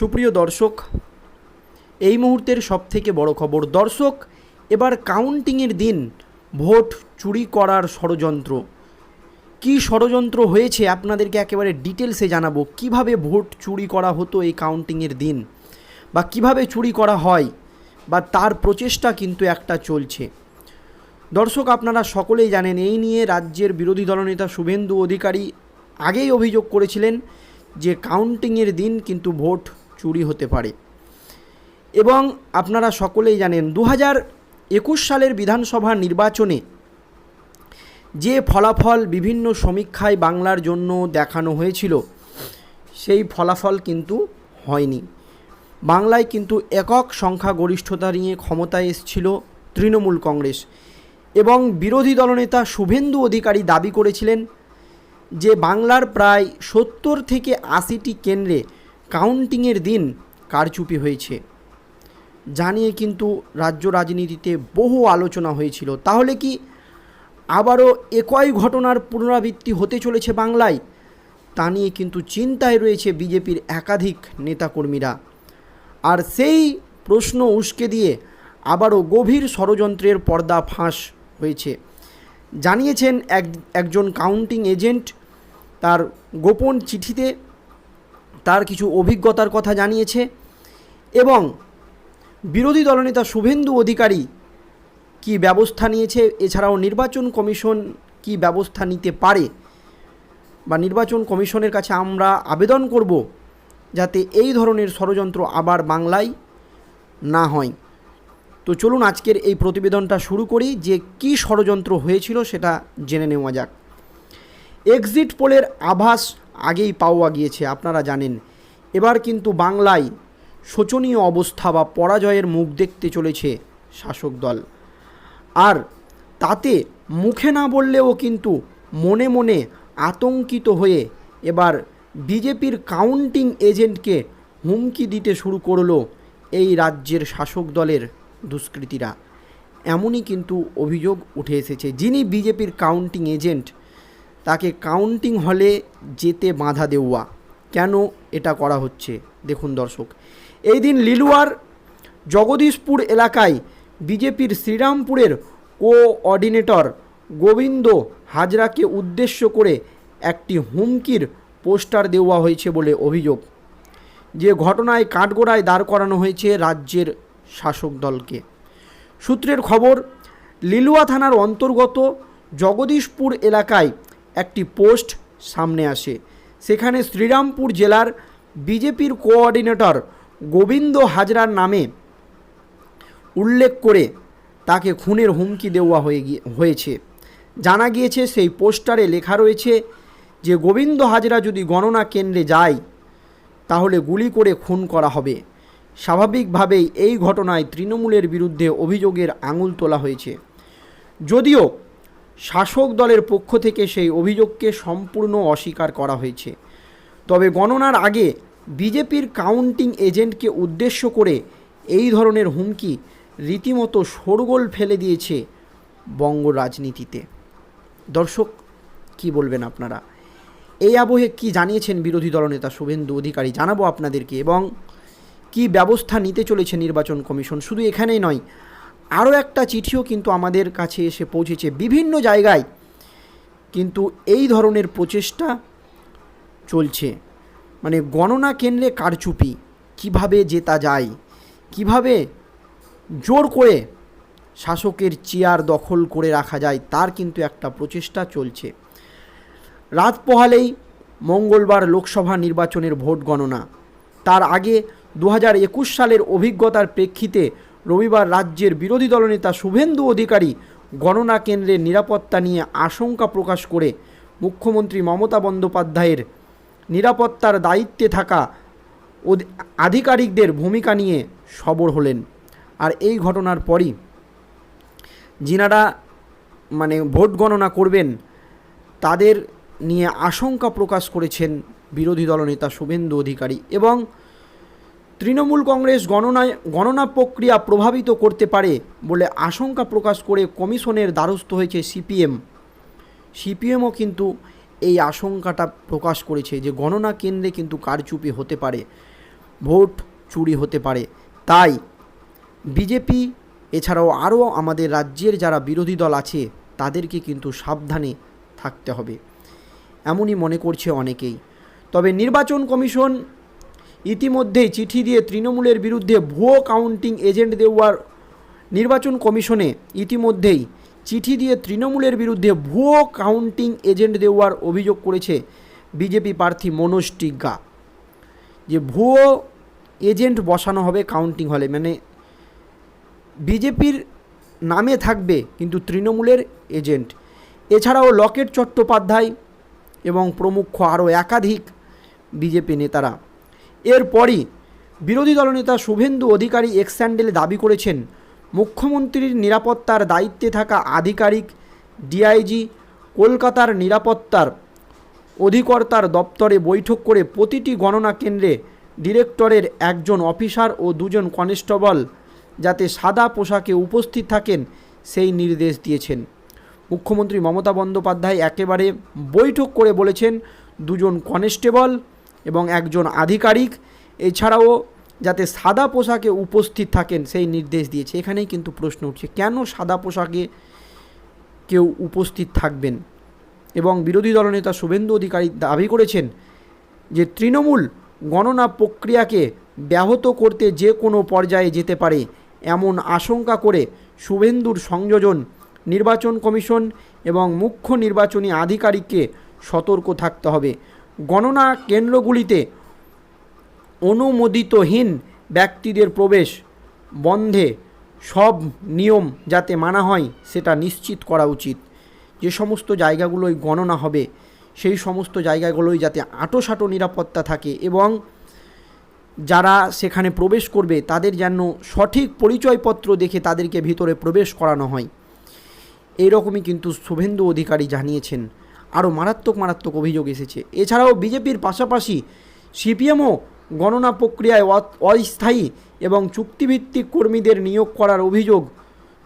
সুপ্রিয় দর্শক, এই মুহূর্তের সবথেকে বড় খবর, দর্শক, এবার কাউন্টিংয়ের দিন ভোট চুরি করার ষড়যন্ত্র। কী ষড়যন্ত্র হয়েছে আপনাদেরকে একেবারে ডিটেলসে জানাব। কীভাবে ভোট চুরি করা হতো এই কাউন্টিংয়ের দিন? বা কীভাবে চুরি করা হয়? বা তার প্রচেষ্টা কিন্তু একটা চলছে। দর্শক, আপনারা সকলেই জানেন, এই নিয়ে রাজ্যের বিরোধী দলনেতা শুভেন্দু অধিকারী আগেই অভিযোগ করেছিলেন যে কাউন্টিংয়ের দিন কিন্তু ভোট চুরি হতে পারে। এবং আপনারা সকলেই জানেন দু একুশ সালের বিধানসভা নির্বাচনে যে ফলাফল বিভিন্ন সমীক্ষায় বাংলার জন্য দেখানো হয়েছিল, সেই ফলাফল কিন্তু হয়নি। বাংলায় কিন্তু একক সংখ্যাগরিষ্ঠতা নিয়ে ক্ষমতায় এসেছিল তৃণমূল কংগ্রেস এবং বিরোধী দলনেতা শুভেন্দু অধিকারী দাবি করেছিলেন যে বাংলার প্রায় সত্তর থেকে আশিটি কেন্দ্রে কাউন্টিংয়ের দিন কারচুপি হয়েছে। জানিয়ে কিন্তু রাজ্য রাজনীতিতে বহু আলোচনা হয়েছিল। তাহলে কি আবারও একই ঘটনার পুনরাবৃত্তি হতে চলেছে বাংলায়? তা নিয়ে কিন্তু চিন্তায় রয়েছে বিজেপির একাধিক নেতাকর্মীরা। আর সেই প্রশ্ন উস্কে দিয়ে আবারও গভীর ষড়যন্ত্রের পর্দা ফাঁস হয়েছে। জানিয়েছেন এক, একজন কাউন্টিং এজেন্ট। তার গোপন চিঠিতে তার কিছু অভিজ্ঞতার কথা জানিয়েছে এবং বিরোধী দলনেতা শুভেন্দু অধিকারী কি ব্যবস্থা নিয়েছে, এছাড়াও নির্বাচন কমিশন কি ব্যবস্থা নিতে পারে বা নির্বাচন কমিশনের কাছে আমরা আবেদন করব যাতে এই ধরনের ষড়যন্ত্র আবার বাংলায় না হয়। তো চলুন আজকের এই প্রতিবেদনটা শুরু করি, যে কি ষড়যন্ত্র হয়েছিল সেটা জেনে নেওয়া যাক। এক্সিট পোলের আভাস আগেই পাওয়া গিয়েছে, আপনারা জানেন। এবার কিন্তু বাংলায় শোচনীয় অবস্থা বা পরাজয়ের মুখ দেখতে চলেছে শাসক দল। আর তাতে মুখে না বললেও কিন্তু মনে মনে আতঙ্কিত হয়ে এবার বিজেপির কাউন্টিং এজেন্টকে হুমকি দিতে শুরু করল এই রাজ্যের শাসক দলের দুষ্কৃতীরা। এমনই কিন্তু অভিযোগ উঠে এসেছে। যিনি বিজেপির কাউন্টিং এজেন্ট তাকে কাউন্টিং হলে যেতে বাধা দেওয়া কেন এটা করা হচ্ছে? দেখুন দর্শক, এই দিন লিলুয়ার জগদীশপুর এলাকায় বিজেপির শ্রীরামপুরের কোঅর্ডিনেটর গোবিন্দ হাজরাকে উদ্দেশ্য করে একটি হুমকির পোস্টার দেওয়া হয়েছে বলে অভিযোগ, যে ঘটনায় কাঠগোড়ায় দাঁড় করানো হয়েছে রাজ্যের শাসক দলকে। সূত্রের খবর, লিলুয়া থানার অন্তর্গত জগদীশপুর এলাকায় একটি পোস্ট সামনে আসে। সেখানে শ্রীরামপুর জেলার বিজেপির কোঅর্ডিনেটর গোবিন্দ হাজরার নামে উল্লেখ করে তাকে খুনের হুমকি দেওয়া হয়ে গিয়ে, হয়েছে। জানা গিয়েছে সেই পোস্টারে লেখা রয়েছে যে, গোবিন্দ হাজরা যদি গণনা কেন্দ্রে যায়, তাহলে গুলি করে খুন করা হবে। স্বাভাবিকভাবেই এই ঘটনায় তৃণমূলের বিরুদ্ধে অভিযোগের আঙুল তোলা হয়েছে। যদিও শাসক দলের পক্ষ থেকে সেই অভিযোগকে সম্পূর্ণ অস্বীকার করা হয়েছে। তবে গণনার আগে বিজেপির কাউন্টিং এজেন্টকে উদ্দেশ্য করে এই ধরনের হুমকি রীতিমতো শোরগোল ফেলে দিয়েছে বঙ্গ রাজনীতিতে। দর্শক, কি বলবেন আপনারা? এই আবহে কি জানিয়েছেন বিরোধী দলনেতা শুভেন্দু অধিকারী জানাব আপনাদেরকে এবং কি ব্যবস্থা নিতে চলেছে নির্বাচন কমিশন? শুধু এখানেই নয় আরও একটা চিঠিও কিন্তু আমাদের কাছে এসে পৌঁছেছে বিভিন্ন জায়গায়। কিন্তু এই ধরনের প্রচেষ্টা চলছে। মানে গণনা কেন্দ্রে কারচুপি, কীভাবে জেতা যায়, কীভাবে জোর করে শাসকের চেয়ার দখল করে রাখা যায়, তার কিন্তু একটা প্রচেষ্টা চলছে। রাত পোহালেই মঙ্গলবার লোকসভা নির্বাচনের ভোট গণনা। তার আগে দু সালের অভিজ্ঞতার প্রেক্ষিতে রবিবার রাজ্যের বিরোধী দলনেতা শুভেন্দু অধিকারী গণনা কেন্দ্রের নিরাপত্তা নিয়ে আশঙ্কা প্রকাশ করে মুখ্যমন্ত্রী মমতা বন্দ্যোপাধ্যায়ের নিরাপত্তার দায়িত্বে থাকা আধিকারিকদের ভূমিকা নিয়ে সবর হলেন। আর এই ঘটনার পরই যিনারা মানে ভোট গণনা করবেন, তাদের নিয়ে আশঙ্কা প্রকাশ করেছেন বিরোধী দলনেতা শুভেন্দু অধিকারী এবং তৃণমূল কংগ্রেস গণনায় গণনা প্রক্রিয়া প্রভাবিত করতে পারে বলে আশঙ্কা প্রকাশ করে কমিশনের দ্বারস্থ হয়েছে সিপিএম। সিপিএমও কিন্তু এই আশঙ্কাটা প্রকাশ করেছে যে গণনা কেন্দ্রে কিন্তু কারচুপি হতে পারে, ভোট চুরি হতে পারে। তাই বিজেপি, এছাড়াও আরও আমাদের রাজ্যের যারা বিরোধী দল আছে, তাদেরকে কিন্তু সাবধানে থাকতে হবে। এমনই মনে করছে অনেকেই। তবে নির্বাচন কমিশন ইতিমধ্যেই চিঠি দিয়ে তৃণমূলের বিরুদ্ধে ভুয়ো কাউন্টিং এজেন্ট দেওয়ার নির্বাচন কমিশনে ইতিমধ্যেই চিঠি দিয়ে তৃণমূলের বিরুদ্ধে ভুয়ো কাউন্টিং এজেন্ট দেওয়ার অভিযোগ করেছে বিজেপি প্রার্থী মনোজ টিগ্গা। যে ভুয়ো এজেন্ট বসানো হবে কাউন্টিং হলে মানে বিজেপির নামে থাকবে কিন্তু তৃণমূলের এজেন্ট। এছাড়াও লকেট চট্টোপাধ্যায় এবং প্রমুখ আরও একাধিক বিজেপি নেতারা এরপরই বিরোধী দলনেতা শুভেন্দু অধিকারী এক্স স্যান্ডেলে দাবি করেছেন, মুখ্যমন্ত্রীর নিরাপত্তার দায়িত্বে থাকা আধিকারিক ডিআইজি কলকাতার নিরাপত্তার অধিকর্তার দপ্তরে বৈঠক করে প্রতিটি গণনা কেন্দ্রে ডিরেক্টরের একজন অফিসার ও দুজন কনস্টেবল যাতে সাদা পোশাকে উপস্থিত থাকেন সেই নির্দেশ দিয়েছেন। মুখ্যমন্ত্রী মমতা বন্দ্যোপাধ্যায় একেবারে বৈঠক করে বলেছেন, দুজন কনস্টেবল এবং একজন আধিকারিক, এছাড়াও যাতে সাদা পোশাকে উপস্থিত থাকেন সেই নির্দেশ দিয়েছে। এখানেই কিন্তু প্রশ্ন উঠছে, কেন সাদা পোশাকে কেউ উপস্থিত থাকবেন? এবং বিরোধী দলনেতা শুভেন্দু অধিকারী দাবি করেছেন যে তৃণমূল গণনা প্রক্রিয়াকে ব্যাহত করতে যে কোনো পর্যায়ে যেতে পারে এমন আশঙ্কা করে শুভেন্দুর সংযোজন নির্বাচন কমিশন এবং মুখ্য নির্বাচনী আধিকারিককে সতর্ক থাকতে হবে। গণনা কেন্দ্রগুলিতে অনুমোদিতহীন ব্যক্তিদের প্রবেশ বন্ধে সব নিয়ম যাতে মানা হয় সেটা নিশ্চিত করা উচিত। যে সমস্ত জায়গাগুলোয় গণনা হবে, সেই সমস্ত জায়গাগুলোই যাতে আঁটোসাঁটো নিরাপত্তা থাকে এবং যারা সেখানে প্রবেশ করবে তাদের যেন সঠিক পরিচয়পত্র দেখে তাদেরকে ভিতরে প্রবেশ করানো হয়। এইরকমই কিন্তু শুভেন্দু অধিকারী জানিয়েছেন। আরও মারাত্মক মারাত্মক অভিযোগ এসেছে। এছাড়াও বিজেপির পাশাপাশি সিপিএমও গণনা প্রক্রিয়ায় অস্থায়ী এবং চুক্তিভিত্তিক কর্মীদের নিয়োগ করার অভিযোগ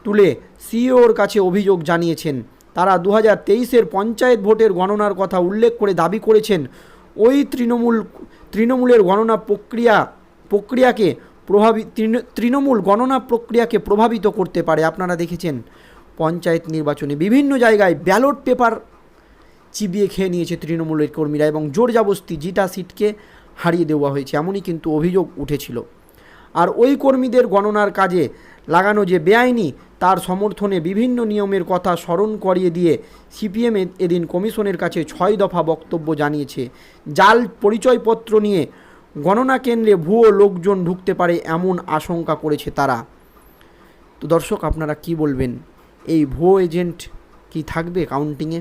তুলে সিইওর কাছে অভিযোগ জানিয়েছেন। তারা দু হাজার তেইশের পঞ্চায়েত ভোটের গণনার কথা উল্লেখ করে দাবি করেছেন, ওই তৃণমূল, তৃণমূলের গণনা প্রক্রিয়া, প্রক্রিয়াকে প্রভাবিত তৃণমূল গণনা প্রক্রিয়াকে প্রভাবিত করতে পারে। আপনারা দেখেছেন, পঞ্চায়েত নির্বাচনে বিভিন্ন জায়গায় ব্যালট পেপার চিবিয়ে খেয়ে নিয়েছে তৃণমূলের কর্মীরা এবং জোর জাবস্তি জিটা সিটকে হারিয়ে দেওয়া হয়েছে, এমনই কিন্তু অভিযোগ উঠেছিল। আর ওই কর্মীদের গণনার কাজে লাগানো যে বেআইনি, তার সমর্থনে বিভিন্ন নিয়মের কথা স্মরণ করিয়ে দিয়ে সিপিএম এদিন কমিশনের কাছে ছয় দফা বক্তব্য জানিয়েছে। জাল পরিচয়পত্র নিয়ে গণনা কেন্দ্রে ভুয়ো লোকজন ঢুকতে পারে এমন আশঙ্কা করেছে তারা। তো দর্শক, আপনারা কি বলবেন? এই ভুয়ো এজেন্ট কি থাকবে কাউন্টিংয়ে